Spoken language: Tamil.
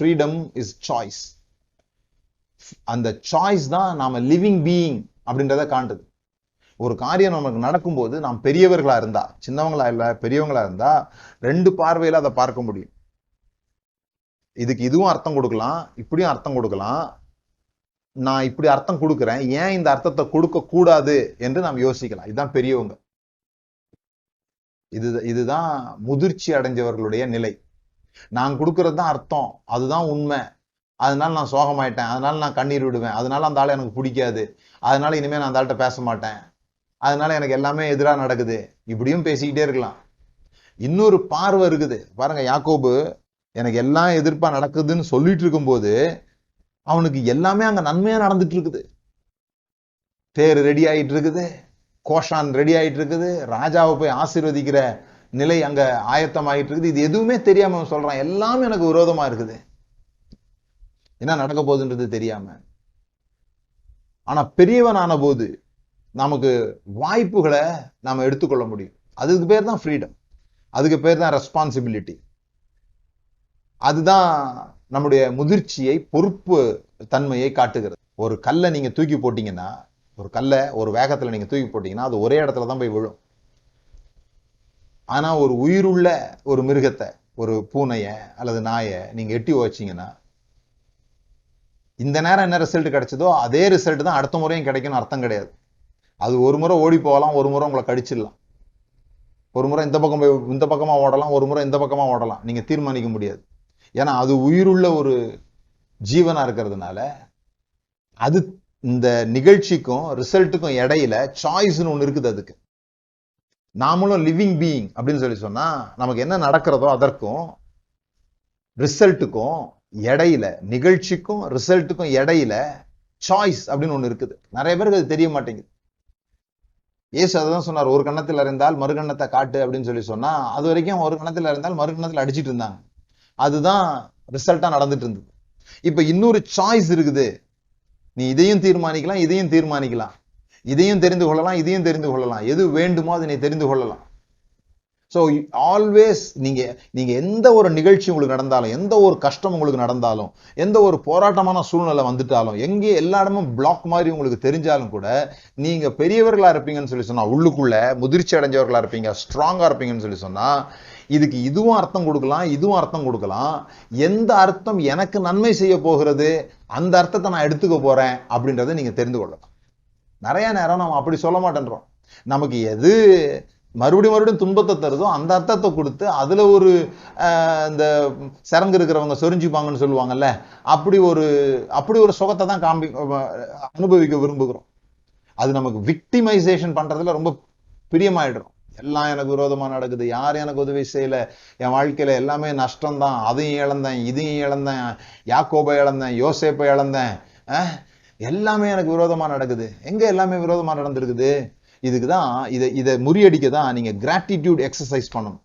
ஃப்ரீடம் இஸ் சாய்ஸ் அந்த சாய்ஸ் தான் நாம லிவிங் பீயிங் அப்படின்றத காண்டுது ஒரு காரியம் நமக்கு நடக்கும்போது நாம் பெரியவர்களா இருந்தா சின்னவங்களா இல்ல பெரியவங்களா இருந்தா ரெண்டு பார்வையில அதை பார்க்க முடியும். இதுக்கு இதுவும் அர்த்தம் கொடுக்கலாம் இப்படியும் அர்த்தம் கொடுக்கலாம். நான் இப்படி அர்த்தம் கொடுக்கிறேன் ஏன் இந்த அர்த்தத்தை கொடுக்க கூடாது என்று நாம் யோசிக்கலாம். இதுதான் பெரியவங்க. இது இதுதான் முதிர்ச்சி அடைஞ்சவர்களுடைய நிலை. நான் கொடுக்கறது தான் அர்த்தம். அதுதான் உண்மை. அதனால நான் சோகமாயிட்டேன். அதனால நான் கண்ணீர் விடுவேன். அதனால அந்த ஆளை எனக்கு பிடிக்காது. அதனால இனிமேல் நான் அந்த ஆள்கிட்ட பேச மாட்டேன். அதனால எனக்கு எல்லாமே எதிராக நடக்குது. இப்படியும் பேசிக்கிட்டே இருக்கலாம். இன்னொரு பார்வை இருக்குது. பாருங்க யாக்கோபு எனக்கு எல்லாம் எதிர்ப்பா நடக்குதுன்னு சொல்லிட்டு இருக்கும்போது அவனுக்கு எல்லாமே அங்க நன்மையா நடந்துட்டு இருக்குது. தேர் ரெடி ஆயிட்டு இருக்குது. கோஷான் ரெடி ஆயிட்டு இருக்குது. ராஜாவை போய் ஆசீர்வதிக்கிற நிலை அங்க ஆயத்தமாயிட்டு இருக்குது. இது எதுவுமே தெரியாம சொல்றான். எல்லாமே எனக்கு விரோதமா இருக்குது. என்ன நடக்க போகுதுன்றது தெரியாம. ஆனா பெரியவன் ஆன போது நமக்கு வாய்ப்புகளை நாம எடுத்துக்கொள்ள முடியும். அதுக்கு பேர் தான் ஃப்ரீடம் அதுக்கு பேர் தான் ரெஸ்பான்சிபிலிட்டி அதுதான் நம்முடைய முதிர்ச்சியை பொறுப்பு தன்மையை காட்டுகிறது. ஒரு கல்லை நீங்க தூக்கி போட்டீங்கன்னா ஒரு கல்லை ஒரு வேகத்துல நீங்க தூக்கி போட்டீங்கன்னா அது ஒரே இடத்துல தான் போய் விழும். ஆனால் ஒரு உயிருள்ள ஒரு மிருகத்தை ஒரு பூனையை அல்லது நாயை நீங்கள் எட்டி வச்சிங்கன்னா இந்த நேரம் என்ன ரிசல்ட் கிடைச்சதோ அதே ரிசல்ட் தான் அடுத்த முறையும் கிடைக்கும்னு அர்த்தம் கிடையாது. அது ஒரு முறை ஓடி போகலாம் ஒரு முறை உங்களை கடிச்சிடலாம். ஒரு முறை இந்த பக்கம் போய் இந்த பக்கமா ஓடலாம் ஒரு முறை இந்த பக்கமா ஓடலாம். நீங்கள் தீர்மானிக்க முடியாது. ஏன்னா அது உயிருள்ள ஒரு ஜீவனாக இருக்கிறதுனால அது இந்த நிகழ்ச்சிக்கும் ரிசல்ட்டுக்கும் இடையில சாய்ஸ்னு ஒன்று இருக்குது அதுக்கு. நாமளும் லிவிங் பீயிங் அப்படின்னு சொல்லி சொன்னா நமக்கு என்ன நடக்கிறதோ அதற்கும் ரிசல்ட்டுக்கும் இடையில நிகழ்ச்சிக்கும் ரிசல்ட்டுக்கும் இடையில சாய்ஸ் அப்படின்னு ஒன்று இருக்குது. நிறைய பேருக்கு அது தெரிய மாட்டேங்குது. ஏசு அதான் சொன்னார் ஒரு கண்ணத்தில் அறிந்தால் மறுகண்ணத்தை காட்டு அப்படின்னு சொல்லி சொன்னா அது வரைக்கும் ஒரு கண்ணத்தில் அறிந்தால் மறுகண்ணத்தில் அடிச்சிட்டு இருந்தாங்க. அதுதான் ரிசல்ட்டா நடந்துட்டு இருந்தது. இப்ப இன்னொரு சாய்ஸ் இருக்குது. நீ இதையும் தீர்மானிக்கலாம் இதையும் தீர்மானிக்கலாம். இதையும் தெரிந்து கொள்ளலாம் இதையும் தெரிந்து கொள்ளலாம். எது வேண்டுமோ அதனை நீ தெரிந்து கொள்ளலாம். ஸோ ஆல்வேஸ் நீங்கள் நீங்கள் எந்த ஒரு நிகழ்ச்சி உங்களுக்கு நடந்தாலும் எந்த ஒரு கஷ்டம் உங்களுக்கு நடந்தாலும் எந்த ஒரு போராட்டமான சூழ்நிலை வந்துட்டாலும் எங்கே எல்லா இடமும் பிளாக் மாதிரி உங்களுக்கு தெரிஞ்சாலும் கூட நீங்கள் பெரியவர்களாக இருப்பீங்கன்னு சொல்லி சொன்னால் உள்ளுக்குள்ளே முதிர்ச்சி அடைஞ்சவர்களா இருப்பீங்க ஸ்ட்ராங்காக இருப்பீங்கன்னு சொல்லி சொன்னால் இதுக்கு இதுவும் அர்த்தம் கொடுக்கலாம் இதுவும் அர்த்தம் கொடுக்கலாம். எந்த அர்த்தம் எனக்கு நன்மை செய்ய போகிறது அந்த அர்த்தத்தை நான் எடுத்துக்க போகிறேன் அப்படின்றத நீங்கள் தெரிந்து கொள்ளலாம். நிறைய நேரம் நம்ம அப்படி சொல்ல மாட்டேன்றோம். நமக்கு எது மறுபடியும் மறுபடியும் துன்பத்தை தருதோ அந்த அர்த்தத்தை கொடுத்து அதுல ஒரு இந்த சரங்கு இருக்கிறவங்க சொரிஞ்சுப்பாங்கன்னு சொல்லுவாங்கல்ல அப்படி ஒரு அப்படி ஒரு சுகத்தை தான் காம்பி அனுபவிக்க விரும்புகிறோம். அது நமக்கு விக்டிமைசேஷன் பண்றதுல ரொம்ப பிரியமாயிடுறோம். எல்லாம் எனக்கு விரோதமா நடக்குது யாரும் எனக்கு உதவி செய்யல என் வாழ்க்கையில எல்லாமே நஷ்டம்தான் அதையும் இழந்தேன் இதையும் இழந்தேன் யாக்கோபை இழந்தேன் யோசேப்பை இழந்தேன் எல்லாமே எனக்கு விரோதமா நடக்குது. எங்க எல்லாமே விரோதமா நடந்திருக்குது? இதுக்கு தான் இதை இதை முறியடிக்க தான் நீங்க கிராட்டிடியூட் எக்ஸசைஸ் பண்ணணும்.